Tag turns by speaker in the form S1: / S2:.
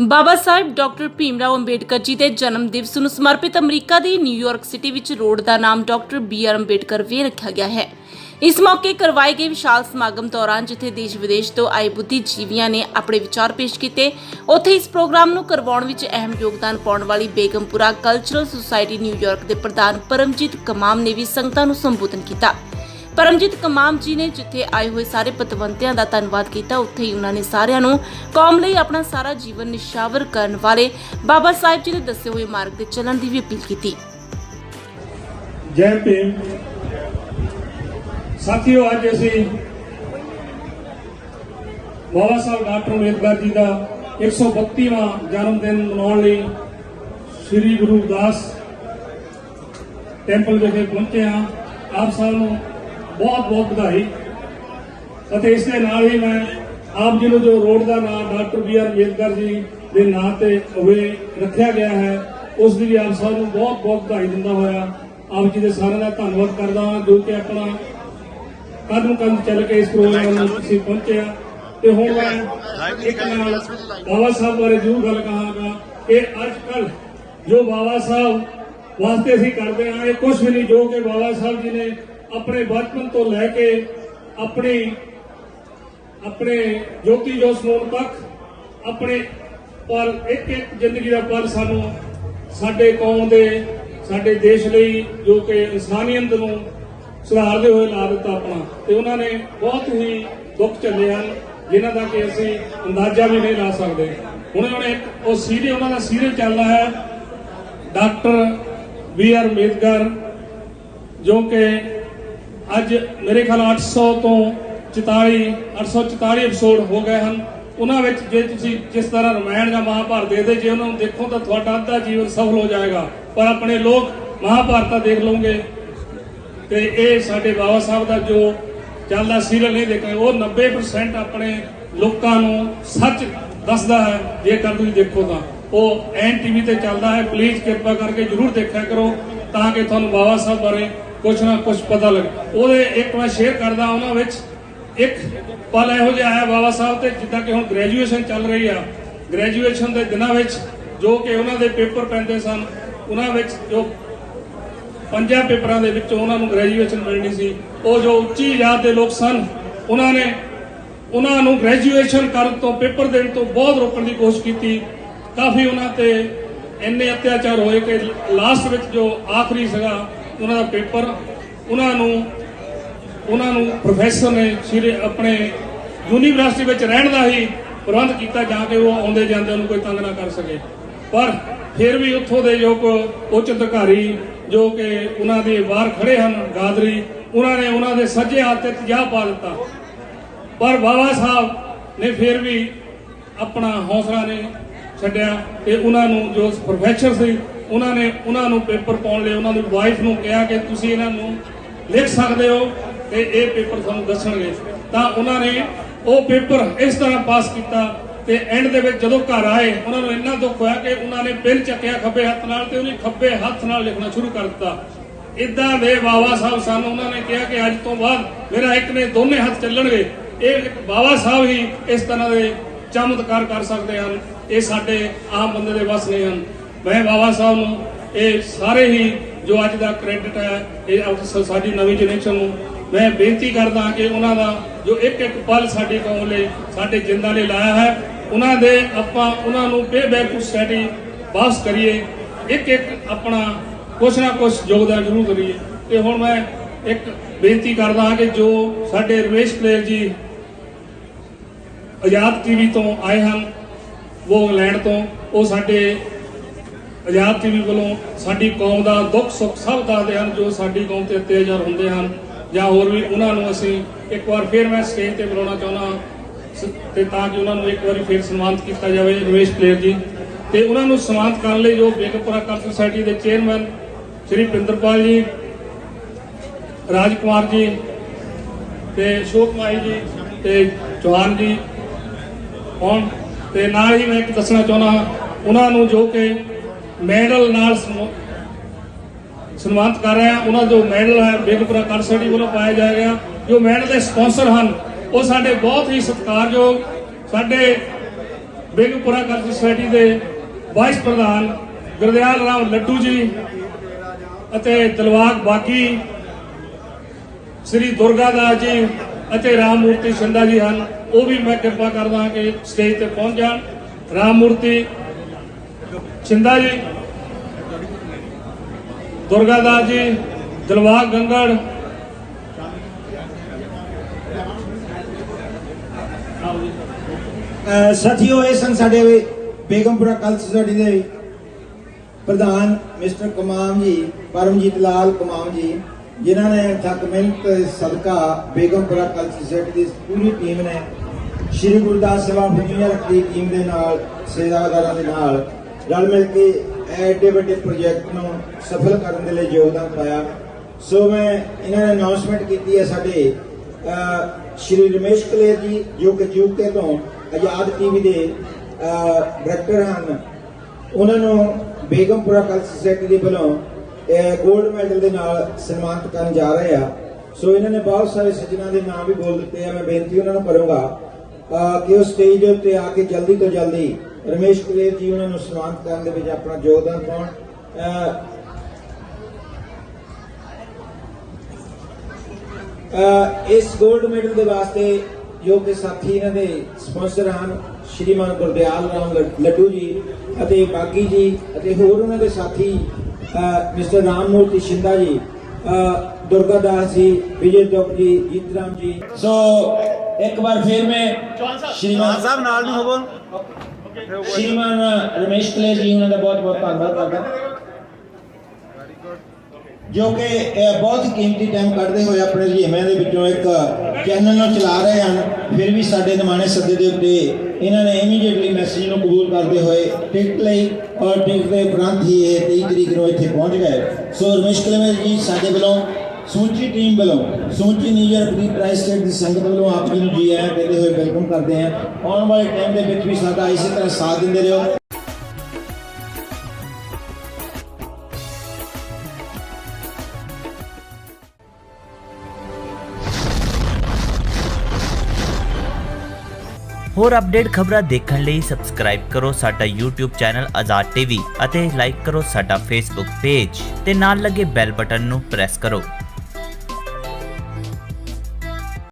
S1: ਬਾਬਾ ਸਾਹਿਬ doctor Bhimrao Ambedkar ji ਦੇ ਜਨਮ ਦਿਵਸ ਨੂੰ ਸਮਰਪਿਤ ਅਮਰੀਕਾ ਦੀ ਨਿਊਯਾਰਕ ਸਿਟੀ ਵਿੱਚ ਰੋਡ ਦਾ ਨਾਮ doctor B R Ambedkar way ਰੱਖਿਆ ਗਿਆ ਹੈ। ਇਸ ਮੌਕੇ ਕਰਵਾਏ ਗਏ ਵਿਸ਼ਾਲ ਸਮਾਗਮ ਦੌਰਾਨ ਜਿੱਥੇ ਦੇਸ਼ ਵਿਦੇਸ਼ ਤੋਂ ਆਏ ਬੁੱਧੀਜੀਵੀਆਂ ਨੇ ਆਪਣੇ ਵਿਚਾਰ ਪੇਸ਼ ਕੀਤੇ। ਉੱਥੇ ਇਸ ਪ੍ਰੋਗਰਾਮ ਨੂੰ ਕਰਵਾਉਣ ਵਿੱਚ ਅਹਿਮ ਯੋਗਦਾਨ ਪਾਉਣ ਵਾਲੀ ਬੇਗਮਪੁਰਾ ਕਲਚਰਲ ਸੁਸਾਇਟੀ ਨਿਊਯਾਰਕ ਦੇ ਪ੍ਰਧਾਨ ਪਰਮਜੀਤ ਕਮਾਮ ਨੇ ਵੀ ਸੰਗਤਾਂ ਨੂੰ ਸੰਬੋਧਨ ਕੀਤਾ। ਪਰਮਜੀਤ ਕਮਾਮ ਜੀ ਨੇ ਜਿੱਥੇ ਆਏ ਹੋਏ ਸਾਰੇ ਪਤਵੰਤਿਆਂ ਦਾ ਧੰਨਵਾਦ ਕੀਤਾ, ਉੱਥੇ ਹੀ ਉਹਨਾਂ ਨੇ ਸਾਰਿਆਂ ਨੂੰ ਕੌਮ ਲਈ ਆਪਣਾ ਸਾਰਾ ਜੀਵਨ ਨਿਸ਼ਾਵਰ ਕਰਨ ਵਾਲੇ ਬਾਬਾ ਸਾਹਿਬ ਜੀ ਦੇ ਦੱਸੇ ਹੋਏ ਮਾਰਗ ਤੇ ਚੱਲਣ ਦੀ ਵੀ ਅਪੀਲ ਕੀਤੀ।
S2: ਜੈ ਭੀਮ। ਸਾਥੀਓ, ਅੱਜ ਅਸੀਂ ਬਾਬਾ ਸਾਹਿਬ ਡਾਕਟਰ ਅੰਬੇਦਕਰ ਜੀ ਦਾ 132ਵਾਂ ਜਨਮ ਦਿਨ ਮਨਾਉਣ ਲਈ ਸ੍ਰੀ ਗੁਰੂ ਰਵਿਦਾਸ ਟੈਂਪਲ ਵਿਖੇ ਪਹੁੰਚੇ ਹਾਂ। ਆਪ ਸਭ ਨੂੰ ਬਹੁਤ ਬਹੁਤ ਵਧਾਈ। ਅਤੇ ਇਸ ਦੇ ਨਾਲ ਹੀ ਮੈਂ ਆਪ ਜੀ ਨੂੰ ਜੋ ਰੋਡ ਦਾ ਨਾਮ doctor B R Ambedkar ji ਦੇ ਨਾਂ ਤੇ ਹੋਵੇ ਰੱਖਿਆ ਗਿਆ ਹੈ, ਉਸ ਦੀ ਵੀ ਆਪ ਸਭ ਨੂੰ ਬਹੁਤ ਬਹੁਤ ਵਧਾਈ ਦਿੰਦਾ ਹੋਇਆ। ਆਪ ਜੀ ਦੇ ਸਾਰਿਆਂ ਦਾ ਧੰਨਵਾਦ ਕਰਦਾ ਹਾਂ, ਜੋ ਕਿ ਆਪਣਾ ਕਦਮ ਕਦਮ ਚੱਲ ਕੇ ਇਸ ਪ੍ਰੋਗਰਾਮ ਨੂੰ ਤੁਸੀਂ ਪਹੁੰਚਿਆ। ਆ ਤੇ ਹੁਣ ਮੈਂ ਇੱਕ ਨਾਲ ਬਾਬਾ ਸਾਹਿਬ ਬਾਰੇ ਜ਼ਰੂਰ ਗੱਲ ਕਹਾਂਗਾ ਕਿ ਅੱਜ ਕੱਲ ਜੋ ਬਾਬਾ ਸਾਹਿਬ ਵਾਸਤੇ ਅਸੀਂ ਕਰਦੇ ਹਾਂ, ਇਹ ਕੁਝ ਵੀ ਨਹੀਂ, ਜੋ ਕਿ ਬਾਬਾ ਸਾਹਿਬ ਜੀ ਨੇ ਆਪਣੇ ਬਚਪਨ ਤੋਂ ਲੈ ਕੇ ਆਪਣੀ, ਆਪਣੇ ਜੋਤੀ ਜੋਸ਼ ਸਮਾਉਣ ਤੱਕ, ਆਪਣੇ ਪਰ ਇੱਕ ਇੱਕ ਜ਼ਿੰਦਗੀ ਦਾ ਪਲ ਸਾਨੂੰ ਸਾਡੇ ਕੌਮ ਦੇ, ਸਾਡੇ ਦੇਸ਼ ਲਈ ਜੋ ਕਿ ਇਨਸਾਨੀਅਤ ਨੂੰ ਸੁਧਾਰਦੇ ਹੋਏ ਲਾ ਦਿੱਤਾ ਆਪਣਾ। ਤੇ ਉਹਨਾਂ ਨੇ ਬਹੁਤ ਹੀ ਦੁੱਖ ਝੱਲੇ ਹਨ, ਜਿਨ੍ਹਾਂ ਦਾ ਕਿ ਅਸੀਂ ਅੰਦਾਜ਼ਾ ਵੀ ਨਹੀਂ ਲਾ ਸਕਦੇ। ਹੁਣ ਹੁਣ ਇੱਕ ਉਹ ਸੀਰੀਅਲ ਉਹਨਾਂ ਦਾ ਸੀਰੀਅਲ ਚੱਲਦਾ ਹੈ, ਡਾਕਟਰ ਬੀ ਆਰ ਅੰਬੇਦਕਰ, ਜੋ ਕਿ ਅੱਜ ਮੇਰੇ ਖਿਆਲ 800 ਤੋਂ 44 844 ਐਪੀਸੋਡ ਹੋ ਗਏ ਹਨ। ਉਹਨਾਂ ਵਿੱਚ ਜੇ ਤੁਸੀਂ ਜਿਸ ਤਰ੍ਹਾਂ ਰਮਾਇਣ ਜਾਂ ਮਹਾਭਾਰਤ ਦੇਖਦੇ ਜੇ ਉਹਨਾਂ ਨੂੰ ਦੇਖੋ ਤਾਂ ਤੁਹਾਡਾ ਅੱਧਾ ਜੀਵਨ ਸਫਲ ਹੋ ਜਾਏਗਾ। ਪਰ ਆਪਣੇ ਲੋਕ ਮਹਾਭਾਰਤਾ ਦੇਖ ਲਓਗੇ। ਤੇ ਇਹ ਸਾਡੇ ਬਾਬਾ ਸਾਹਿਬ ਦਾ ਜੋ ਚੱਲਦਾ ਸੀਰੀਅਲ ਨਹੀਂ ਦੇਖਾਂਗੇ ਉਹ 90% ਆਪਣੇ ਲੋਕਾਂ ਨੂੰ ਸੱਚ ਦੱਸਦਾ ਹੈ। ਜੇਕਰ ਤੁਸੀਂ ਦੇਖੋ ਤਾਂ। ਉਹ ਐਨ ਟੀਵੀ ਤੇ ਚੱਲਦਾ ਹੈ। ਪਲੀਜ਼ ਕਿਰਪਾ ਕਰਕੇ ਜਰੂਰ ਦੇਖਿਆ ਕਰੋ, ਤਾਂ ਕਿ ਤੁਹਾਨੂੰ ਬਾਬਾ ਸਾਹਿਬ ਬਾਰੇ ਕੁਛ ਨਾ ਕੁਛ ਪਤਾ ਲੱਗ ਉਹਦੇ ਇੱਕ ਮੈਂ ਸ਼ੇਅਰ ਕਰਦਾ ਉਹਨਾਂ ਵਿੱਚ, ਇੱਕ ਪਲ ਇਹੋ ਜਿਹਾ ਆਇਆ ਬਾਬਾ ਸਾਹਿਬ ਤੇ, ਜਿੱਦਾਂ ਕਿ ਹੁਣ ਗ੍ਰੈਜੂਏਸ਼ਨ ਚੱਲ ਰਹੀ ਆ। ਗ੍ਰੈਜੂਏਸ਼ਨ ਦੇ ਦਿਨਾਂ ਵਿੱਚ ਜੋ ਕਿ ਉਹਨਾਂ ਦੇ ਪੇਪਰ ਪੈਂਦੇ ਸਨ, ਉਹਨਾਂ ਵਿੱਚ ਜੋ ਪੰਜਾਂ ਪੇਪਰਾਂ ਦੇ ਵਿੱਚੋਂ ਉਹਨਾਂ ਨੂੰ ਗ੍ਰੈਜੂਏਸ਼ਨ ਮਿਲਣੀ ਸੀ। ਉਹ ਜੋ ਉੱਚੀ ਜਾਤ ਦੇ ਲੋਕ ਸਨ, ਉਹਨਾਂ ਨੇ ਉਹਨਾਂ ਨੂੰ ਗ੍ਰੈਜੂਏਸ਼ਨ ਕਰਨ ਤੋਂ, ਪੇਪਰ ਦੇਣ ਤੋਂ ਬਹੁਤ ਰੋਕਣ ਦੀ ਕੋਸ਼ਿਸ਼ ਕੀਤੀ। ਕਾਫੀ ਉਹਨਾਂ ਤੇ ਇੰਨੇ ਅਤਿਆਚਾਰ ਹੋਏ ਕਿ ਲਾਸਟ ਵਿੱਚ ਜੋ ਆਖਰੀ ਸੀਗਾ ਉਹਨਾਂ ਦਾ ਪੇਪਰ, ਉਹਨਾਂ ਨੂੰ ਉਹਨਾਂ ਨੂੰ ਪ੍ਰੋਫੈਸਰ ਨੇ ਸ਼੍ਰੀ ਆਪਣੇ ਯੂਨੀਵਰਸਿਟੀ ਵਿੱਚ ਰਹਿਣ ਦਾ ਹੀ ਪ੍ਰਬੰਧ ਕੀਤਾ ਜਾਂ ਕਿ ਉਹ ਆਉਂਦੇ ਜਾਂਦੇ ਨੂੰ ਕੋਈ ਤੰਗ ਨਾ ਕਰ ਸਕੇ। ਪਰ ਫਿਰ ਵੀ ਉੱਥੋਂ ਦੇ ਜੋ ਕੋ ਉੱਚ ਅਧਿਕਾਰੀ ਜੋ ਕਿ ਉਹਨਾਂ ਦੇ ਬਾਹਰ ਖੜੇ ਹਨ, ਗਾਦਰੀ, ਉਹਨਾਂ ਨੇ ਉਹਨਾਂ ਦੇ ਸੱਜੇ ਹੱਥ ਤੇ ਤੇਜ਼ਾਬ ਪਾ ਦਿੱਤਾ। ਪਰ ਬਾਬਾ ਸਾਹਿਬ ਨੇ ਫਿਰ ਵੀ ਆਪਣਾ ਹੌਸਲਾ ਨੇ ਛੱਡਿਆ ਤੇ ਉਹਨਾਂ ਨੂੰ ਜੋ ਪ੍ਰੋਫੈਸਰ ਸੀ ਉਹਨਾਂ ਨੇ, ਉਹਨਾਂ ਨੂੰ ਪੇਪਰ ਪਾਉਣ ਲਈ ਉਹਨਾਂ ਦੀ ਵਾਈਫ ਨੂੰ ਕਿਹਾ ਕਿ ਤੁਸੀਂ ਇਹਨਾਂ ਨੂੰ ਲਿਖ ਸਕਦੇ ਹੋ ਤੇ ਇਹ ਪੇਪਰ ਤੁਹਾਨੂੰ ਦੱਸਣਗੇ। ਤਾਂ ਉਹਨਾਂ ਨੇ ਉਹ ਪੇਪਰ ਇਸ ਤਰ੍ਹਾਂ ਪਾਸ ਕੀਤਾ ਤੇ ਐਂਡ ਦੇ ਵਿੱਚ ਜਦੋਂ ਘਰ ਆਏ, ਉਹਨਾਂ ਨੂੰ ਇੰਨਾ ਦੁੱਖ ਹੋਇਆ ਕਿ ਉਹਨਾਂ ਨੇ ਪਿੰਨ ਚੱਕਿਆ ਖੱਬੇ ਹੱਥ ਨਾਲ ਤੇ ਉਹਨੇ ਖੱਬੇ ਹੱਥ ਨਾਲ ਲਿਖਣਾ ਸ਼ੁਰੂ ਕਰ ਦਿੱਤਾ। ਇਦਾਂ ਦੇ ਬਾਬਾ ਸਾਹਿਬ ਸਾਨੂੰ ਉਹਨਾਂ ਨੇ ਕਿਹਾ ਕਿ ਅੱਜ ਤੋਂ ਬਾਅਦ ਮੇਰਾ ਇੱਕ ਨੇ ਦੋਨੇ ਹੱਥ ਚੱਲਣਗੇ। ਇਹ ਬਾਬਾ ਸਾਹਿਬ ਹੀ ਇਸ ਤਰ੍ਹਾਂ ਦੇ ਚਮਤਕਾਰ ਕਰ ਸਕਦੇ ਹਨ। ਇਹ ਸਾਡੇ ਆਮ ਬੰਦੇ ਦੇ ਵੱਸ ਨਹੀਂ ਹਨ। ਮੈਂ ਬਾਬਾ ਸਾਹਿਬ ਨੂੰ ਇਹ ਸਾਰੇ ਹੀ ਜੋ ਅੱਜ ਦਾ ਕ੍ਰੈਡਿਟ ਹੈ, ਇਹ ਆਪ- ਸਾਡੀ ਨਵੀਂ ਜਨਰੇਸ਼ਨ ਨੂੰ ਮੈਂ ਬੇਨਤੀ ਕਰਦਾ ਕਿ ਉਹਨਾਂ ਦਾ ਜੋ ਇੱਕ ਇੱਕ ਪਲ ਸਾਡੀ ਕੌਮ ਲਈ ਸਾਡੇ ਜਿੰਦਾਂ ਲਈ ਲਾਇਆ ਹੈ, ਉਹਨਾਂ ਦੇ ਆਪਾਂ ਉਹਨਾਂ ਨੂੰ ਪੇ ਬੈਕ ਟੂ ਸਟੱਡੀ ਵਾਪਸ ਕਰੀਏ ਇੱਕ ਇੱਕ ਆਪਣਾ ਕੁਛ ਨਾ ਕੁਛ ਯੋਗਦਾਨ ਜ਼ਰੂਰ ਕਰੀਏ। ਤੇ ਹੁਣ ਮੈਂ ਇੱਕ ਬੇਨਤੀ ਕਰਦਾ ਹਾਂ ਕਿ ਜੋ ਸਾਡੇ ਰਮੇਸ਼ ਪਲੇਰ ਜੀ ਆਜ਼ਾਦ ਟੀਵੀ ਤੋਂ ਆਏ ਹਨ, ਉਹ ਇੰਗਲੈਂਡ ਤੋਂ, ਉਹ ਸਾਡੇ ਆਜ਼ਾਦ ਟੀਵੀ ਵੱਲੋਂ ਸਾਡੀ ਕੌਮ ਦਾ ਦੁੱਖ ਸੁੱਖ ਸਭ ਦੱਸਦੇ ਹਨ, ਜੋ ਸਾਡੀ ਕੌਮ ਤੇ ਅਤਿਆਚਾਰ ਹੁੰਦੇ ਹਨ। ਜਾਂ ਹੋਰ ਵੀ ਉਹਨਾਂ ਨੂੰ ਅਸੀਂ ਇੱਕ ਵਾਰ ਫਿਰ ਮੈਂ ਸਟੇਜ ਤੇ ਬੁਲਾਉਣਾ ਚਾਹੁੰਦਾ ਸ- ਤੇ ਤਾਂ ਕਿ ਉਹਨਾਂ ਨੂੰ ਇੱਕ ਵਾਰੀ ਫਿਰ ਸਨਮਾਨਿਤ ਕੀਤਾ ਜਾਵੇ ਰਮੇਸ਼ ਪਲੇਰ ਜੀ। ਤੇ ਉਹਨਾਂ ਨੂੰ ਸਨਮਾਨਿਤ ਕਰਨ ਲਈ ਜੋ ਬੇਗਮਪੁਰਾ ਕਲਚਰ ਸੁਸਾਇਟੀ ਦੇ ਚੇਅਰਮੈਨ ਸ਼੍ਰੀ ਪਿੰਦਰਪਾਲ ਜੀ ਰਾਜ ਕੁਮਾਰ ਜੀ, ਤੇ ਅਸ਼ੋਕ ਮਾਈ ਜੀ, ਤੇ ਚੌਹਾਨ ਜੀ ਹੁਣ ਤੇ ਨਾਲ ਹੀ ਮੈਂ ਇੱਕ ਦੱਸਣਾ ਚਾਹੁੰਦਾ ਉਹਨਾਂ ਨੂੰ ਜੋ ਕਿ ਮੈਡਲ ਨਾਲ ਸਮੋ- ਸਨਮਾਨਿਤ ਕਰ ਰਹੇ ਹਾਂ। ਉਹਨਾਂ ਜੋ ਮੈਡਲ ਹੈ, ਬੇਗਪੁਰਾ ਕਲਸਟੀ ਵੱਲੋਂ ਪਾਇਆ ਜਾਏਗਾ ਜੋ ਮੈਡਲ ਦੇ ਸਪਾਂਸਰ ਹਨ, ਉਹ ਸਾਡੇ ਬਹੁਤ ਹੀ ਸਤਿਕਾਰਯੋਗ ਸਾਡੇ ਬੇਗਮਪੁਰਾ ਕਲਚਰ ਸੁਸਾਇਟੀ ਦੇ ਵਾਈਸ ਪ੍ਰਧਾਨ ਗੁਰਦਿਆਲ ਰਾਮ ਲੱਡੂ ਜੀ ਅਤੇ ਦਿਲਵਾਗ ਬਾਗੀ ਸ੍ਰੀ ਦੁਰਗਾ ਦਾਸ ਜੀ ਅਤੇ ਰਾਮ ਮੂਰਤੀ ਸ਼ੰਦਾ ਜੀ ਹਨ। ਉਹ ਵੀ ਮੈਂ ਕਿਰਪਾ ਕਰਦਾ ਕਿ ਸਟੇਜ ਤੇ ਪਹੁੰਚ ਜਾਣ। ਰਾਮ ਮੂਰਤੀ ਸ਼ਿੰਦਾ ਜੀ, ਦੁਰਗਾ ਜੀ ਦਿਲਵਾਗ ਗੰਗੜ।
S3: ਸਾਥੀਓ, ਇਹ ਸਨ ਸਾਡੇ ਬੇਗਮਪੁਰਾ ਕਲ ਸੁਸਾਇਟੀ ਦੇ ਪ੍ਰਧਾਨ ਮਿਸਟਰ ਕਮਾਮ ਜੀ, ਪਰਮਜੀਤ ਲਾਲ ਕਮਾਮ ਜੀ, ਜਿਨ੍ਹਾਂ ਨੇ ਥੱਕ ਮਿਹਨਤ, ਸਦਕਾ ਬੇਗਮਪੁਰਾ ਕਲ ਸੁਸਾਇਟੀ ਦੀ ਪੂਰੀ ਟੀਮ ਨੇ ਸ਼੍ਰੀ ਗੁਰਦਾਸ ਸਭਾ ਜੂਨੀਅਰ ਦੀ ਟੀਮ ਦੇ ਨਾਲ ਸੇਵਾਦਾਰਾਂ ਦੇ ਨਾਲ ਰਲ ਮਿਲ ਕੇ ਐਡੇ ਵੱਡੇ ਪ੍ਰੋਜੈਕਟ ਨੂੰ ਸਫਲ ਕਰਨ ਦੇ ਲਈ ਯੋਗਦਾਨ ਪਾਇਆ। ਸੋ ਮੈਂ ਇਹਨਾਂ ਨੇ ਅਨਾਉਂਸਮੈਂਟ ਕੀਤੀ ਹੈ ਸਾਡੇ ਸ਼੍ਰੀ ਰਮੇਸ਼ ਕਲੇਰ ਜੀ, ਜੋ ਕਿ ਯੂਕੇ ਤੋਂ ਆਜ਼ਾਦ ਟੀਵੀ ਦੇ ਡਾਇਰੈਕਟਰ ਹਨ। ਉਹਨਾਂ ਨੂੰ ਬੇਗਮਪੁਰਾ ਕਲ ਸੁਸਾਇਟੀ ਦੇ ਵੱਲੋਂ 골ਡ ਮੈਡਲ ਦੇ ਨਾਲ ਸਨਮਾਨਿਤ ਕਰਨ ਜਾ ਰਹੇ ਆ। ਸੋ ਇਹਨਾਂ ਨੇ ਬਹੁਤ ਸਾਰੇ ਸੱਜਣਾਂ ਦੇ ਨਾਮ ਵੀ ਬੋਲ ਦਿੱਤੇ ਆ। ਮੈਂ ਬੇਨਤੀ ਉਹਨਾਂ ਨੂੰ ਕਰੂੰਗਾ ਕਿ ਉਹ ਸਟੇਜ ਦੇ ਉੱਤੇ ਆ ਕੇ ਜਲਦੀ ਤੋਂ ਜਲਦੀ ਰਮੇਸ਼ ਕੁਲੇਰ ਜੀ ਉਹਨਾਂ ਨੂੰ ਸਨਮਾਨਿਤ ਕਰਨ ਦੇ ਵਿੱਚ ਆਪਣਾ ਯੋਗਦਾਨ ਪਾਉਣ। ਇਸ 골ਡ ਮੈਡਲ ਦੇ ਵਾਸਤੇ ਜੋ ਕਿ ਸਾਥੀ ਇਹਨਾਂ ਦੇ ਸਪਾਂਸਰ ਹਨ ਸ਼੍ਰੀਮਾਨ ਗੁਰਦਿਆਲ ਰਾਮ ਲੱਡੂ ਜੀ ਅਤੇ ਬਾਗੀ ਜੀ ਅਤੇ ਹੋਰ ਉਹਨਾਂ ਦੇ ਸਾਥੀ ਮਿਸਟਰ ਰਾਮ ਮੂਰਤੀ ਸ਼ਿੰਦਾ ਜੀ ਦੁਰਗਾ ਦਾਸ ਜੀ ਵਿਜੇ ਦੁੱਗ ਜੀ ਜੀਤ ਰਾਮ ਜੀ। ਸੋ ਇੱਕ ਵਾਰ ਫਿਰ ਮੈਂ ਸ਼੍ਰੀਮਾਨ
S4: ਸਾਹਿਬ ਨਾਲ ਨੂੰ ਹੋਵੋ।
S3: ਸ਼੍ਰੀਮਾਨ ਰਮੇਸ਼ ਕਲੇਰ ਜੀ ਉਹਨਾਂ ਦਾ ਬਹੁਤ ਬਹੁਤ ਧੰਨਵਾਦ ਕਰਦਾ ਜੋ ਕਿ ਬਹੁਤ ਕੀਮਤੀ ਟਾਈਮ ਕੱਢਦੇ ਹੋਏ ਆਪਣੇ ਰੁਝੇਵਿਆਂ ਦੇ ਵਿੱਚੋਂ ਇੱਕ ਚੈਨਲ ਨੂੰ ਚਲਾ ਰਹੇ ਹਨ, ਫਿਰ ਵੀ ਸਾਡੇ ਨਿਮਾਣੇ ਸੱਦੇ ਦੇ ਉੱਤੇ ਇਹਨਾਂ ਨੇ ਇਮੀਡੀਏਟਲੀ ਮੈਸੇਜ ਨੂੰ ਕਬੂਲ ਕਰਦੇ ਹੋਏ ਟਿਕਟ ਲਈ ਔਰ ਟਿਕਟ ਦੇ ਉਪਰੰਤ ਹੀ ਇਹ 23 ਤਰੀਕ ਨੂੰ ਇੱਥੇ ਪਹੁੰਚ ਗਏ। ਸੋ ਰਮੇਸ਼ ਕਲੇਰ ਜੀ, ਸਾਡੇ ਵੱਲੋਂ ਸਮੁੱਚੀ ਟੀਮ ਵੱਲੋਂ ਸਮੁੱਚੀ ਨਿਊਯਾਰਕ ਦੀ ਪ੍ਰਾਈਸ ਸਟੇਟ ਦੀ ਸੰਗਤ ਵੱਲੋਂ ਆਪ ਜੀ ਨੂੰ ਜੀ ਆਇਆਂ ਕਹਿੰਦੇ ਹੋਏ ਵੈਲਕਮ ਕਰਦੇ ਹਾਂ। ਆਉਣ ਵਾਲੇ ਟਾਈਮ ਦੇ ਵਿੱਚ ਵੀ ਸਾਡਾ ਇਸੇ ਤਰ੍ਹਾਂ ਸਾਥ ਦਿੰਦੇ ਰਹੋ।
S5: ਹੋਰ ਅਪਡੇਟ ਖਬਰਾਂ ਦੇਖਣ ਲਈ ਸਬਸਕ੍ਰਾਈਬ ਕਰੋ ਸਾਡਾ YouTube ਚੈਨਲ ਆਜ਼ਾਦ ਟੀਵੀ ਅਤੇ ਲਾਈਕ ਕਰੋ ਸਾਡਾ Facebook ਪੇਜ ਤੇ ਨਾਲ ਲੱਗੇ ਬੈਲ ਬਟਨ ਨੂੰ ਪ੍ਰੈਸ ਕਰੋ।